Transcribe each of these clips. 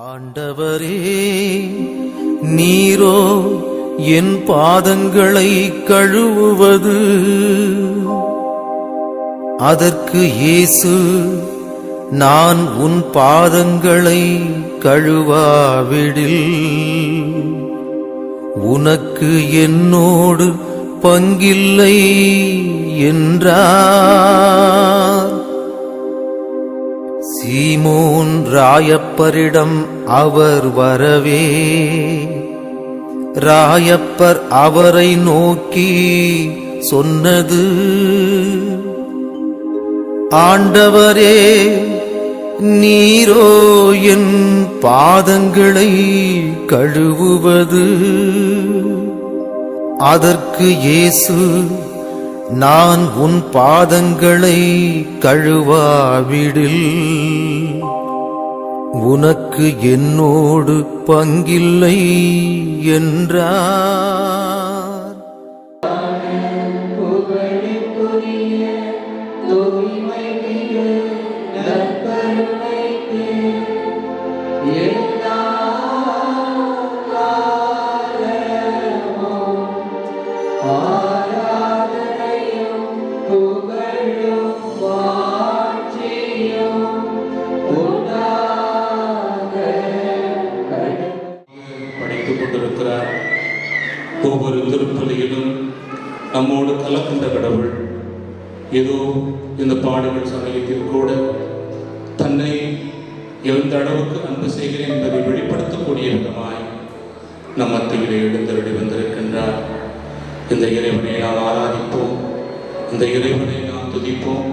ஆண்டவரே நீரோ என் பாதங்களை கழுவுவது. அதற்கு இயேசு நான் உன் பாதங்களை கழுவாவிடில். உனக்கு என்னோடு பங்கில்லை என்றார். சீமோன் ராயப்பரிடம் அவர் வரவே. ராயப்பர் அவரை நோக்கி சொன்னது ஆண்டவரே நீரோ என் பாதங்களை கழுவுவது. அதற்கு இயேசு நான் உன் பாதங்களை கழுவாவிடில் உனக்கு என்னோடு பங்கில்லை என்றார். ஏதோ இந்த பாடுகள் சமயத்தில் கூட தன்னை எந்த அளவுக்கு அன்பு செய்கிறேன் என்பதை வெளிப்படுத்தக்கூடிய விதமாய் நம் மத்தியிலே எழுந்தருளி வந்திருக்கின்றார். இந்த இறைவனை நாம் ஆராதிப்போம். இந்த இறைவனை நாம் துதிப்போம்.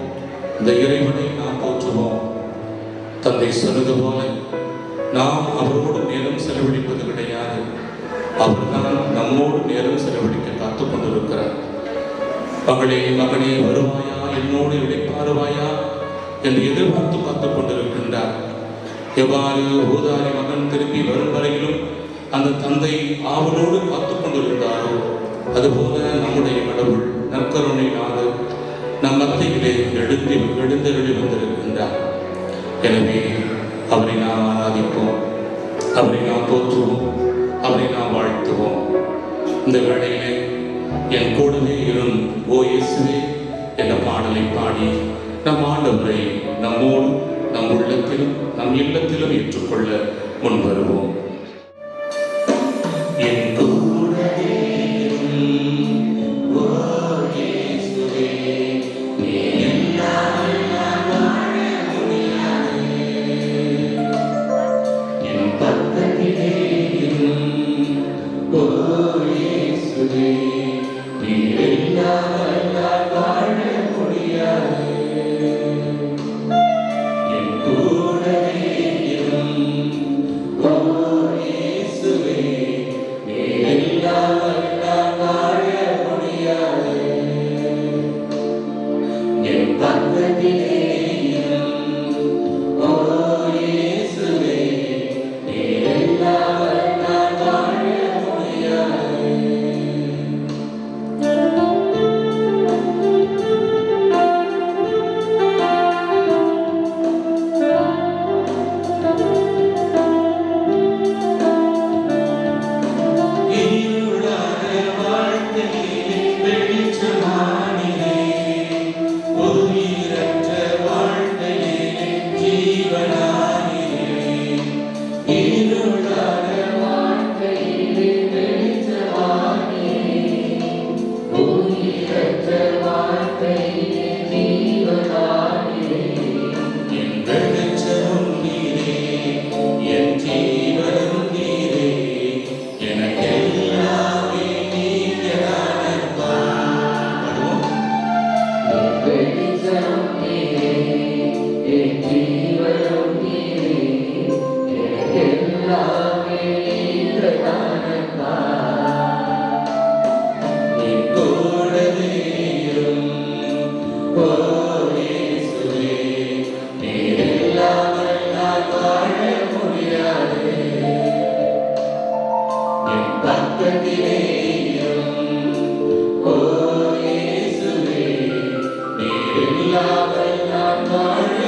இந்த இறைவனை நாம் போற்றுவோம். தந்தை சொன்னது போல நாம் அவரோடு நேரம் செலவழிப்பது கிடையாது. அவர்தான் நம்மோடு நேரம் செலவழிக்க காத்துக் கொண்டிருக்கிறார். மகளே மகனே வருவாயா என்னோடு இழைப்பாருவாயா என்று எதிர்பார்த்து காத்துக் கொண்டிருக்கின்றார். எவ்வாறு ஊதாரி மகன் திரும்பி வரும் வரையிலும் அந்த தந்தை ஆவலோடு காத்துக் கொண்டிருந்தாரோ? அதுபோல நம்முடைய கடவுள் நற்கருணை நாடு நம் மத்தியிலே எழுந்தி எழுந்தருளி வந்திருக்கின்றார். எனவே அவரை நாம் ஆராதிப்போம். அவரை நாம் போற்றுவோம். அவரை நாம் வாழ்த்துவோம். இந்த வேளையிலே என் கூடவே இரும் ஓ இயேசுவே பாடலை பாடி நம் ஆண்டவரை நம்மோடு நம் உள்ளத்திலும் நம் இல்லத்திலும் ஏற்றுக்கொள்ள முன்வருவோம். வருவோம் என் கூடவே இரும் you நீர் இல்லாமல்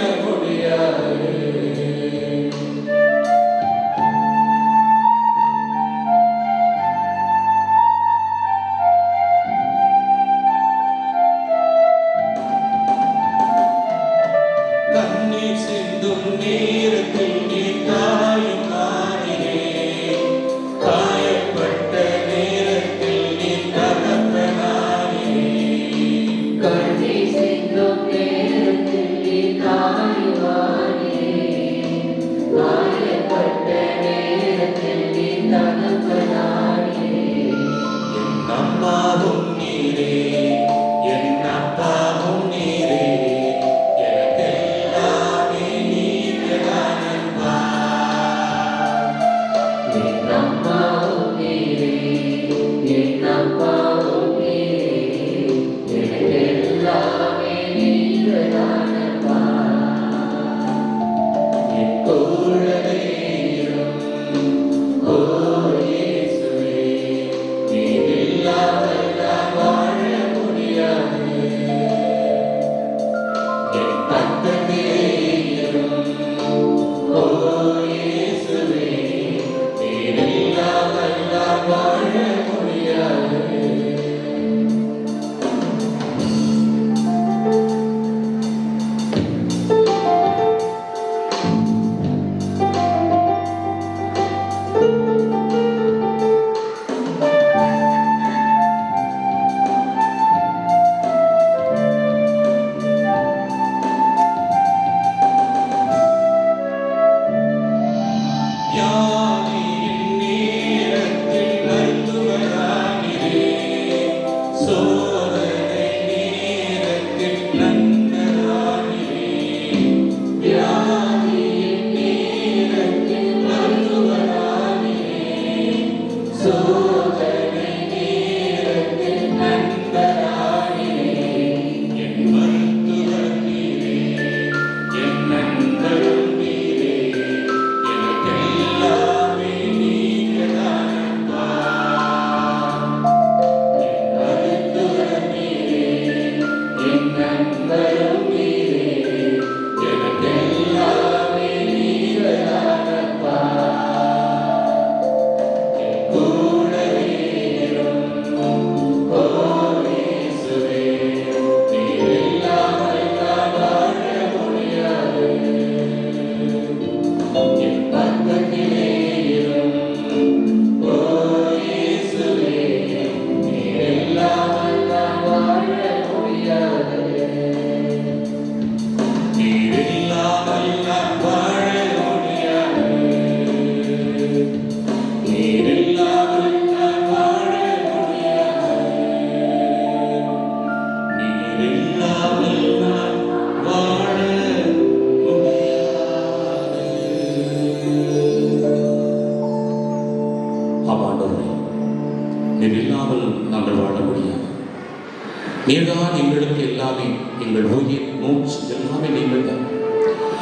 நீர்தான் எங்களுக்கு எல்லாமே எங்கள் உயிர் மூச்சு எல்லாமே நீங்கள் தான்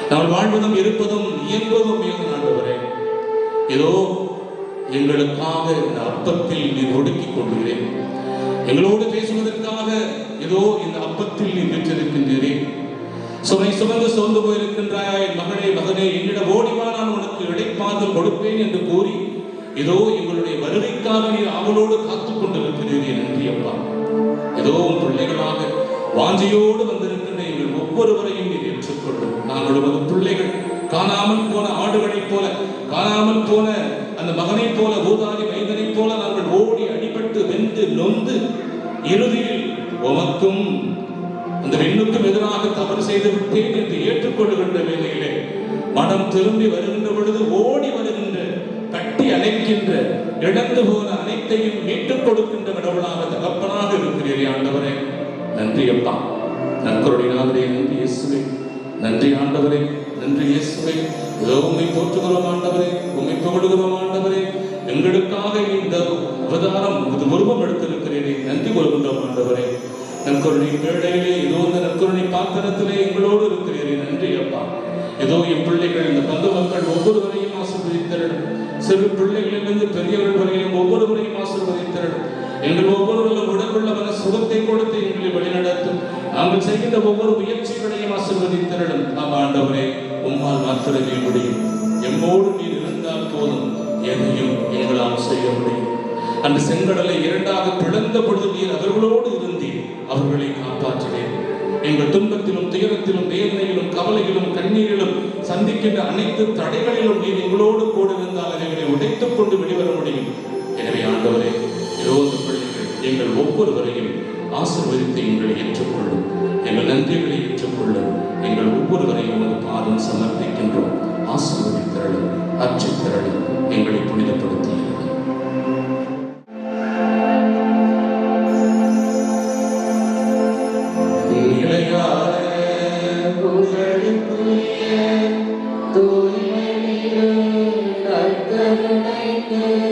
நாங்கள் வாழ்வதும் இருப்பதும் இயங்குவதும் நீங்கள் ஆண்டவரே. ஏதோ எங்களுக்காக இந்த அப்பத்தில் நீ ஒடுக்கிக் கொள்கிறேன் எங்களோடு பேசுவதற்காக ஏதோ இந்த அப்பத்தில் நீ பெற்றிருக்கின்றீரே சுமை சுமந்து சோர்ந்து போயிருக்கின்றாயா என் மகனே மகனே என்னிடம் ஓடிவா நான் உனக்கு இடைப்பார்த்து கொடுப்பேன் என்று கூறி ஏதோ எங்களுடைய வருகைக்காக நீர் அவளோடு காத்துக் கொண்டிருக்கிறீர்கள் நன்றி அப்பா. ஏதோ உன் பிள்ளைகளாக வாஞ்சியோடு வந்திருக்கின்ற எங்கள் ஒவ்வொருவரையும் நீர் ஏற்றுக்கொள்ளும் நாங்கள் உமது பிள்ளைகள் காணாமல் போன ஆடுகளைப் போல காணாமல் போன அந்த மகனைப் போல ஊதாரி மைந்தனைப் போல நாங்கள் ஓடி அடிபட்டு வெந்து நொந்து இறுதியில் உமக்கும் அந்த பெண்ணுக்கும் எதிராக தவறு செய்து விட்டேன் என்று ஏற்றுக்கொள்கின்ற வேளையிலே மனம் திரும்பி வருகின்ற பொழுது ஓடி வருகின்ற கட்டி இழந்து போன அனைத்தையும் மீட்டுக் கொடுக்கின்ற கடவுளாக தகப்பனாக இருக்கிறீரே ஆண்டவரே. நன்றி அப்பா. நற்கருடையாதரே நன்றி இயேசுவே. நன்றி ஆண்டவரே நன்றி இயேசுவே. ஏதோ உண்மை போற்றுகிறோம் ஆண்டவரே உண்மை புகழுகிறோம் ஆண்டவரே. எங்களுக்காக இந்த அவதாரம் இது உருவம் எடுத்திருக்கிறீரே. நன்றி கொள்கின்றோம் ஆண்டவரே. நற்கருணை பேழையிலே ஏதோ இந்த நற்கருணை பாத்திரத்திலே எங்களோடு இருக்கிறீரே. நன்றி அப்பா. ஏதோ என் பிள்ளைகள் இந்த பந்து மக்கள் ஒவ்வொருவரையும் ஆசீர்வதித்தரணும். சிறு பிள்ளைகளிலிருந்து பெரியவர்கள் வரையிலும் ஒவ்வொருவரையும் ஆசீர்வதித்தரணும். எங்கள் ஒவ்வொருவரும் உடம்புள்ள மன சுகத்தை கொடுத்து எங்களை வழிநடத்தும். நாங்கள் செய்கின்ற ஒவ்வொரு முயற்சிகளையும் ஆசீர்வதித்தரணும். நாம் ஆண்டவரே உம்மால் மாத்திரமே முடியும். எம்மோடு நீர் இருந்தால் போதும். எதையும் எங்களால் செய்ய முடியும் அந்த செங்கடலை இரண்டாக பிளந்த பொழுது நீர் அவர்களோடு இருந்தீர் அவர்களை காப்பாற்றினேன். எங்கள் துன்பத்திலும் துயரத்திலும் வேதனையிலும் கவலையிலும் கண்ணீரிலும் சந்திக்கின்ற அனைத்து தடைகளிலும் நீர் எங்களோடு கூட இருந்தால் அவைகளை உடைத்துக் கொண்டு வெளிவர முடியும். எனவே ஆண்டவரே இருபது பிள்ளைகள் எங்கள் ஒவ்வொருவரையும் ஆசிர்வதித்து எங்களை ஏற்றுக்கொள்ளும். எங்கள் நன்றிகளை ஏற்றுக்கொள்ளும். எங்கள் ஒவ்வொருவரையும் உமது பாதம் சமர்ப்பிக்கின்றோம். நற்கருணைக்கு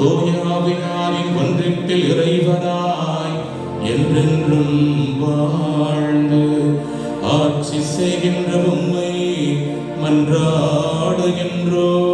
தூயாவினாரின் ஒன்றிப்பில் இறைவனாய் என்றென்றும் வாழ்ந்து ஆட்சி செய்கின்ற உண்மை மன்றாடுகின்றோம்.